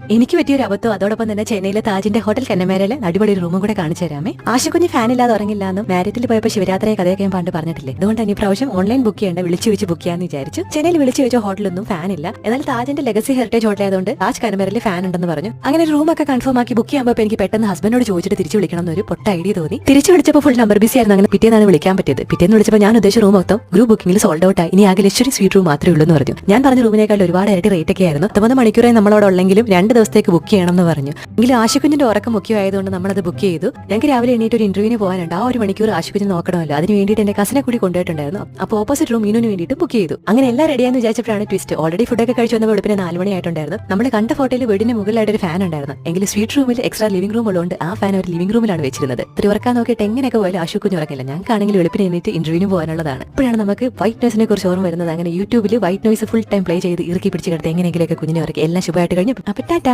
എനിക്ക് പറ്റിയ ഒരു അബദ്ധം. അതോടൊപ്പം തന്നെ ചെന്നൈയിലെ താജിന്റെ ഹോട്ടൽ കന്നമേരയിലെ അടിപൊളി ഒരു റൂമും കൂടെ കാണിച്ചു തരാമേ. ആശുക്കുഞ്ഞ് ഫാൻ ഇല്ലാതെ ഉറങ്ങില്ല എന്നും മാരത്തിൽ പോയപ്പോൾ ശിവരാത്രി കഥയൊക്കെ ഞാൻ പണ്ട് പറഞ്ഞിട്ടില്ലേ? അതുകൊണ്ട് ഈ പ്രാവശ്യം ഓൺലൈൻ ബുക്ക് ചെയ്യേണ്ട വിളിച്ചു വെച്ച് ബുക്ക് ചെയ്യാന്ന് വിചാരിച്ചു. ചെന്നൈയിൽ വിളിച്ചു വെച്ച ഹോട്ടലൊന്നും ഫാൻ ഇല്ല എന്നാൽ താജിന്റെ ലെഗസി ഹെറിറ്റേജ് ഹോട്ടൽ ആയതുകൊണ്ട് താജ് കനമേരയിൽ ഫാൻ ഉണ്ടെന്ന് പറഞ്ഞു. അങ്ങനെ റൂമൊക്കെ കൺഫേം ആക്കി ബുക്ക് ചെയ്യുമ്പോൾ എനിക്ക് പെട്ടെന്ന് ഹസ്ബൻഡോട് ചോദിച്ചിട്ട് തിരിച്ചു വിളിക്കണം എന്നൊരു പൊട്ട ഐഡിയ തോന്നി. തിരിച്ചു വിളിച്ചപ്പോൾ ഫുൾ നമ്പർ ബിസി ആയിരുന്നു. അങ്ങനെ പിറ്റേന്നാണ് വിളിക്കാൻ പറ്റിയത്. പിറ്റേന്ന് വിളിച്ചപ്പോൾ ഞാൻ ഉദ്ദേശിച്ച റൂം മൊത്തം ഗ്രൂപ്പ് ബുക്കിംഗിൽ സോൾഡ് ഔട്ട് ആയി ഇനി ആകെ ലക്ഷറി സ്വീറ്റ് റൂം മാത്രമേ ഉള്ളൂ എന്ന് പറഞ്ഞു. ഞാൻ പറഞ്ഞ റൂമിനേക്കാൾ ഒരുപാട് ഇരട്ടി റേറ്റ് ഒക്കെ ആയിരുന്നു. പത്തൊമ്പത് മണിക്കൂറായി നമ്മളവിടെ ഉള്ളെങ്കിലും രണ്ട് ദിവസത്തേക്ക് ബുക്ക് ചെയ്യണം എന്ന് പറഞ്ഞു. എങ്കിലും ആശുക്കുഞ്ഞിന്റെ ഉറക്കം മുഖ്യമായതുകൊണ്ട് നമ്മളത് ബുക്ക് ചെയ്തു. ഞങ്ങൾക്ക് രാവിലെ എണീറ്റ് ഒരു ഇന്റർവ്യൂവിന് പോകാനുണ്ട്. ആ ഒരു മണിക്കൂർ ആശുക്കുഞ്ഞ് നോക്കണമല്ലോ. അതിന് വേണ്ടിയിട്ട് എന്റെ കസിനെ കൂടി കൊണ്ടുപോയിട്ടുണ്ടായിരുന്നു. അപ്പോൾ ഓപ്പോസിറ്റ് റൂം മീനുവിന് വേണ്ടിയിട്ട് ബുക്ക് ചെയ്തു. അങ്ങനെ എല്ലാം റെഡിയാന്ന് വിചാരിച്ചപ്പോഴാണ് ട്വിസ്റ്റ് ഓൾറെഡി ഫുഡൊക്കെ കഴിച്ചു വന്ന വെളുപ്പിന് നാല് മണിയായിട്ടുണ്ടായിരുന്നു. നമ്മൾ കണ്ട ഫോട്ടോയിൽ വീടിന് മുകളിലായിട്ട് ഒരു ഫാൻ ഉണ്ടായിരുന്നു. എങ്കിലും സ്വീറ്റ് റൂമിൽ എക്സ്ട്രാ ലിവിംഗ് റൂം ഉള്ളതുകൊണ്ട് ആ ഫാൻ ഒരു ലിവിംഗ് റൂമിലാണ് വെച്ചിരുന്നത്. ഇത്തിരി ഉറക്കാൻ നോക്കിയിട്ട് എങ്ങനെയൊക്കെ പോയാലും ആശുക്കുഞ്ഞ് ഉറക്കില്ല. ഞങ്ങൾക്കാണെങ്കിൽ വെളുപ്പിന് എണീറ്റ് ഇന്റർവ്യൂവിന് പോകാനുള്ളതാണ്. ഇപ്പോഴാണ് നമുക്ക് വൈറ്റ് നോയ്സിനെ കുറിച്ച് ഓർമ്മ വരുന്നത്. അങ്ങനെ യൂട്യൂബിൽ white noise full time play ചെയ്ത് ഇറക്കി പിടിച്ച് കിടത്ത് എങ്ങനെയെങ്കിലൊക്കെ കുഞ്ഞിനെ ഉറക്കി. എല്ലാം ശുഭമായിട്ട് കഴിഞ്ഞു. അപ്പോൾ